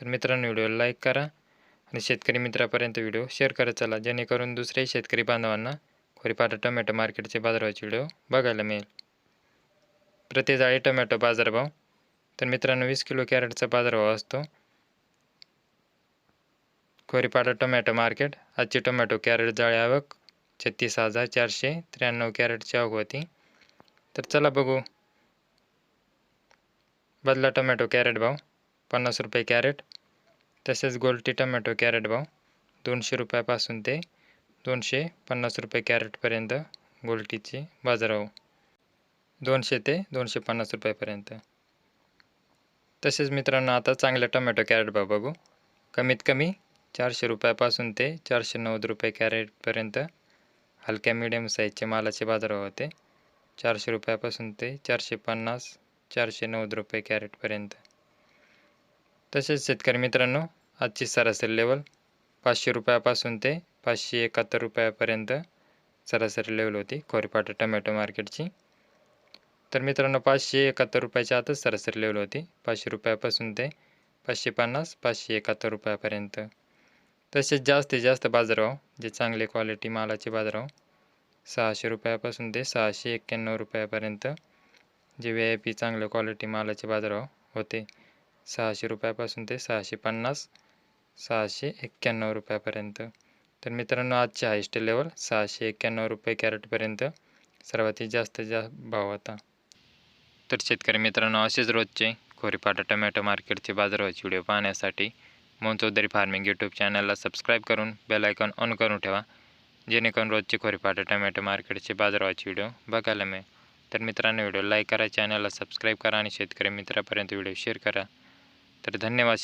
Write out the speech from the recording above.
तर मित्रांनो व्हिडिओला लाईक करा आणि शेतकरी मित्रापर्यंत व्हिडिओ शेअर करत चला जेणेकरून दुसऱ्याही शेतकरी बांधवांना खोरीपाटा टोमॅटो मार्केटचे बाजारभावाचे व्हिडिओ बघायला मिळेल. प्रति जाळी टोमॅटो बाजारभाव तर मित्रांनो वीस किलो कॅरेटचा बाजारभाव असतो. खोरीपाटा टोमॅटो मार्केट आजची टोमॅटो कॅरेट जाळी आवक छत्तीस हजार चारशे त्र्याण्णव कॅरेटची आवक होती. तर चला बघू. बदला टोमॅटो कॅरेट भाव पन्नास रुपये कॅरेट. तसेच गोल्टी टोमॅटो कॅरेट भाव दोनशे रुपयापासून ते दोनशे पन्नास रुपये कॅरेटपर्यंत गोल्टीचे बाजारभाव. दोनशे ते दोनशे पन्नास रुपयापर्यंत तसेच मित्रांनो आता चांगल्या टोमॅटो कॅरेट भाव बघू. कमीत कमी चारशे रुपयापासून ते चारशे नव्वद रुपये कॅरेटपर्यंत हलक्या मिडियम साईजचे मालाचे बाजारभाव होते. चारशे रुपयापासून ते चारशे पन्नास चारशे नव्वद रुपये कॅरेटपर्यंत तसेच शेतकरी मित्रांनो आजची सरासरी लेवल पाचशे रुपयापासून ते पाचशे एकाहत्तर रुपयापर्यंत सरासरी लेवल होती खोरीपाटा टमॅटो मार्केटची. तर मित्रांनो पाचशे एकाहत्तर रुपयाच्या आतच सरासरी लेवल होती. पाचशे रुपयापासून ते पाचशे पन्नास पाचशे एकाहत्तर रुपयापर्यंत. तसेच जास्तीत जास्त बाजारभाव जे चांगले क्वालिटी मालाचे बाजारभाव सहाशे रुपयापासून ते सहाशे एक्क्याण्णव रुपयापर्यंत जे व्ही आय पी चांगल्या क्वालिटी मालाचे बाजारभाव होते. सहाशे रुपयापासून ते सहाशे पन्नास सहाशे एक्क्याण्णव रुपयापर्यंत. तर मित्रांनो आजचे हायस्ट लेवल सहाशे एक्क्याण्णव रुपये कॅरेटपर्यंत सर्वात जास्त जास्त भाव होता. तर शेतकरी मित्रांनो असेच रोजचे खोरीपाटा टमॅटो मार्केटचे बाजारभावाचे व्हिडिओ पाहण्यासाठी मोहन चौधरी फार्मिंग यूट्यूब चॅनलला सबस्क्राईब करून बेल आयकॉन ऑन करून ठेवा जेणेकरून रोजचे खोरीपाटा टमॅटो मार्केटचे बाजारभावाचे व्हिडिओ बघायला मिळेल. तर मित्रांनो व्हिडिओ लाईक करा चॅनलला सबस्क्राईब करा आणि शेतकरी मित्रापर्यंत व्हिडिओ शेअर करा. तर धन्यवाद